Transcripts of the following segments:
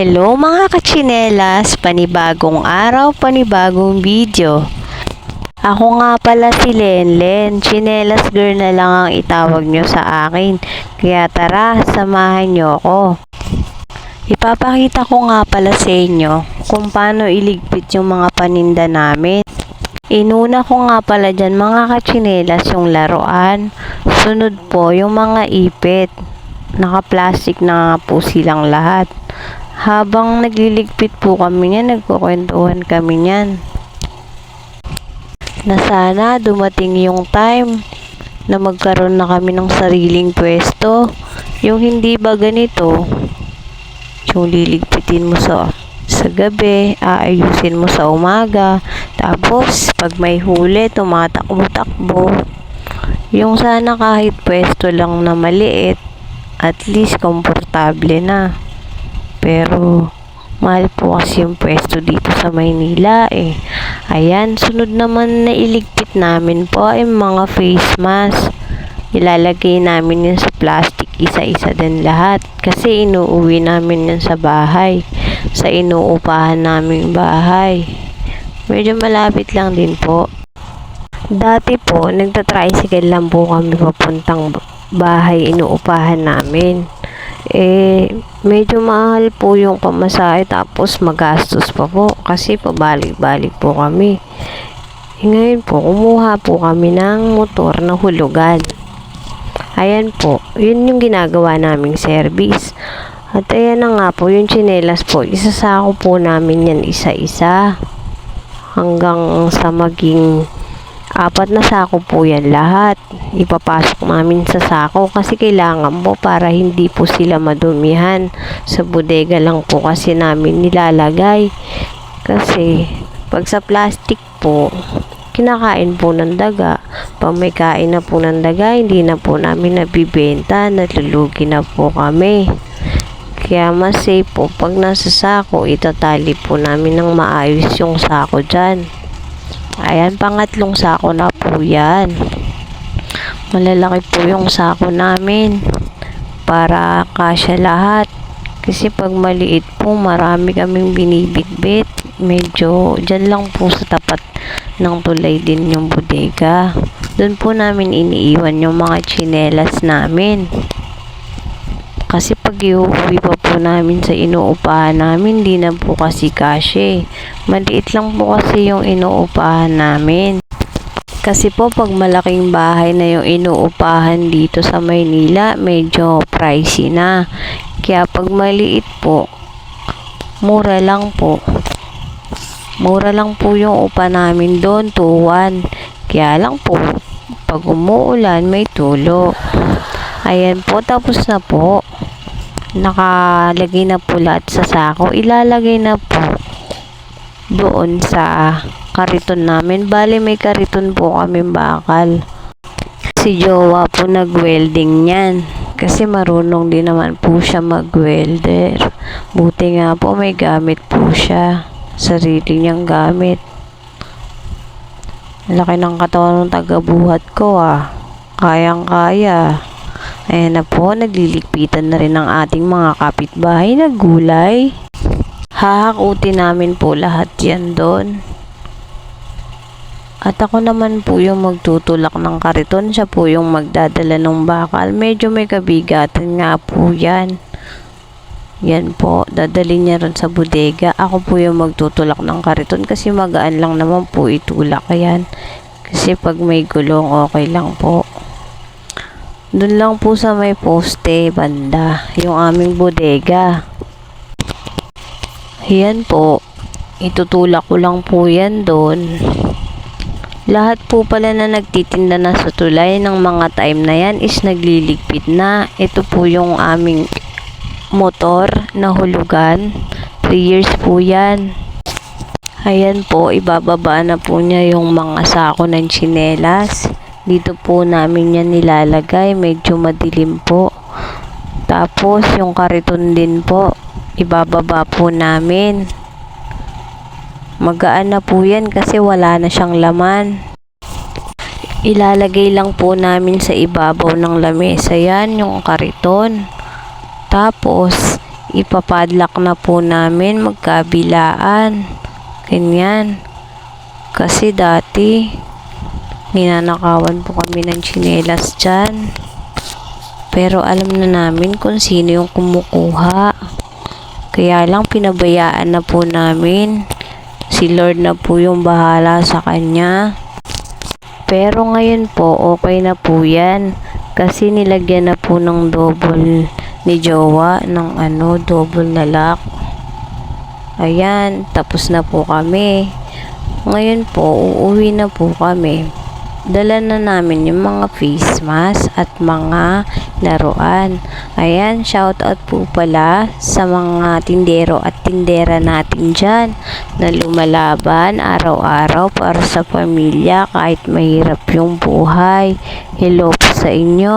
Hello mga kachinelas, panibagong araw, panibagong video. Ako nga pala si Lenlen, chinelas girl na lang ang itawag nyo sa akin. Kaya tara, samahan nyo ako. Ipapakita ko nga pala sa inyo kung paano iligpit yung mga paninda namin. Inuna ko nga pala dyan mga kachinelas yung laruan. Sunod po yung mga ipit. Naka-plastic na po silang lahat. Habang nagliligpit po kami niyan, nagkukwentuhan kami niyan. Na sana dumating yung time na magkaroon na kami ng sariling pwesto. Yung hindi ba ganito, yung liligpitin mo sa sa gabi, aayusin mo sa umaga, tapos pag may huli, tumatakbo-takbo. Yung sana kahit pwesto lang na maliit, at least komportable na. Pero, mahal po kasi yung pwesto dito sa Maynila eh. Ayan, sunod naman na iligpit namin po ay mga face mask. Ilalagay namin yun sa plastic isa-isa din lahat. Kasi inuuwi namin yun sa bahay. Sa inuupahan naming bahay. Medyo malapit lang din po. Dati po, nagta-tricycle lang po kami papuntang bahay inuupahan namin. Eh, medyo mahal po yung pamasahe tapos magastos pa po kasi pabalik-balik po kami. Eh, ngayon po, kumuha po kami ng motor na hulugan. Ayan po, yun yung ginagawa naming service. At ayan na nga po, yung chinelas po, isasako po namin yan isa-isa hanggang sa maging apat na sako po yan lahat. Ipapasok namin sa sako kasi kailangan po para hindi po sila madumihan. Sa bodega lang po kasi namin nilalagay. Kasi pag sa plastic po, kinakain po ng daga. Pag may kain na po ng daga, hindi na po namin nabibenta. Natulugi na po kami. Kaya mas safe po pag nasa sako, itatali po namin ng maayos yung sako dyan. Ayan, pangatlong sako na po yan. Malalaki po yung sako namin para kasya lahat. Kasi pag maliit po, marami kaming binibitbit. Medyo dyan lang po sa tapat ng tulay din yung bodega. Doon po namin iniiwan yung mga chinelas namin. Kasi pag iuwi pa po namin sa inuupahan namin, di na po kasi kasya. Maliit lang po kasi yung inuupahan namin. Kasi po pag malaking bahay na yung inuupahan dito sa Maynila, medyo pricey na. Kaya pag maliit po, mura lang po. Mura lang po yung upa namin doon, 2-1. Kaya lang po, pag umuulan, may tulo. Ayan po, tapos na po. Nakalagay na po lahat sa sako. Ilalagay na po doon sa kariton namin. Bali, may kariton po kami bakal. Si Jowa po nag-welding niyan. Kasi marunong din naman po siya mag-welder. Buti nga po may gamit po siya. Sarili niyang gamit. Laki ng katawan ng tagabuhat ko ah. Kayang-kaya. Ayan na po, nagliligpitan na rin ng ating mga kapitbahay na gulay. Hahakutin namin po lahat yan doon. At ako naman po yung magtutulak ng kariton. Siya po yung magdadala ng bakal. Medyo may kabigatan nga po yan. Yan po, dadali niya ron sa bodega. Ako po yung magtutulak ng kariton kasi magaan lang naman po itulak yan. Kasi pag may gulong, okay lang po. Doon lang po sa may poste, banda, yung aming bodega. Yan po, itutulak ko lang po yan doon. Lahat po pala na nagtitinda na sa tulay ng mga time na yan is nagliligpit na. Ito po yung aming motor na hulugan. 3 years po yan. Ayan po, ibababa na po niya yung mga sako ng chinelas. Dito po namin yan nilalagay. Medyo madilim po. Tapos, yung kariton din po, ibababa po namin. Magaan na po yan kasi wala na siyang laman. Ilalagay lang po namin sa ibabaw ng lamesa yan, yung kariton. Tapos, ipapadlock na po namin magkabilaan. Ganyan. Kasi dati, ninanakawan po kami ng tsinelas dyan. Pero alam na namin kung sino yung kumukuha. Kaya lang pinabayaan na po namin. Si Lord na po yung bahala sa kanya. Pero ngayon po, okay na po yan. Kasi nilagyan na po ng double ni Jowa ng ano, double na lock. Ayan, tapos na po kami. Ngayon po, uuwi na po kami. Dala na namin yung mga face mask at mga laruan. Ayan, shout out po pala sa mga tindero at tindera natin dyan na lumalaban araw-araw para sa pamilya kahit mahirap yung buhay. Hello po sa inyo.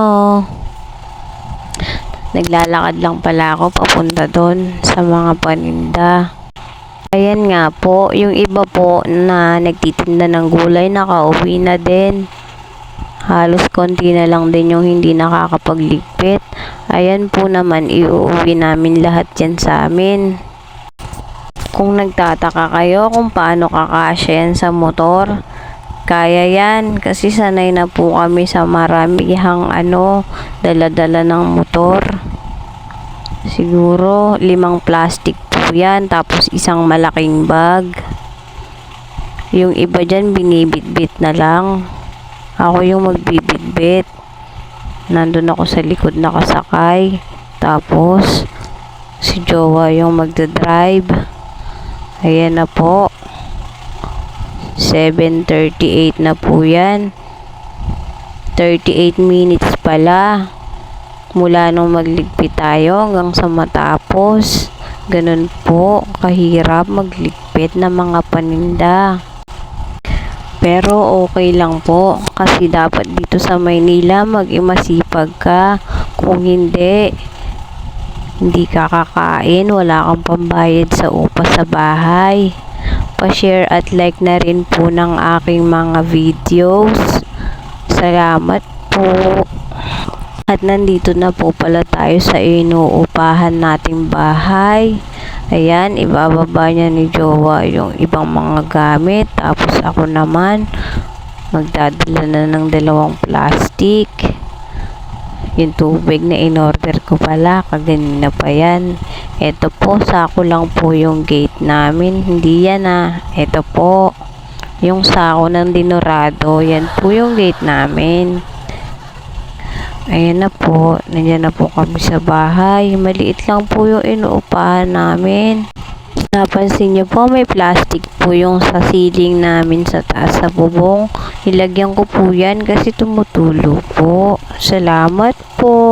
Naglalakad lang pala ako papunta doon sa mga paninda. Ayan nga po, yung iba po na nagtitinda ng gulay nakauwi na din. Halos konti na lang din yung hindi nakakapagligpit. Ayan po naman, iuwi namin lahat yan sa amin. Kung nagtataka kayo kung paano kakasya yan sa motor, kaya yan kasi sanay na po kami sa maramihang ano, dala-dala ng motor. Siguro limang plastic yan tapos isang malaking bag. Yung iba dyan binibitbit na lang. Ako yung magbibitbit. Nandun ako sa likod nakasakay. Tapos si Jowa yung magdadrive. Ayan na po. 7.38 na po yan. 38 minutes pala. Mula nung magligpit tayo hanggang sa matapos. Ganun po, kahirap magligpit ng mga paninda. Pero okay lang po kasi dapat dito sa Maynila mag-imasipag ka. Kung hindi, hindi ka kakain, wala kang pambayad sa upa sa bahay. Pa-share at like na rin po ng aking mga videos. Salamat po. At nandito na po pala tayo sa inuupahan nating bahay. Ayan, ibababa niya ni Jowa yung ibang mga gamit. Tapos ako naman, magdadala na ng dalawang plastic. Yung tubig na in-order ko pala, kaganina pa yan. Ito po, sako lang po yung gate namin. Hindi yan ah. Ito po, yung sako ng dinorado. Yan po yung gate namin. Ayan na po, nandiyan na po kami sa bahay. Maliit lang po yung inuupahan namin. Napansin niyo po, may plastic po yung sa ceiling namin sa taas sa bubong. Nilagyan ko po yan kasi tumutulo po. Salamat po.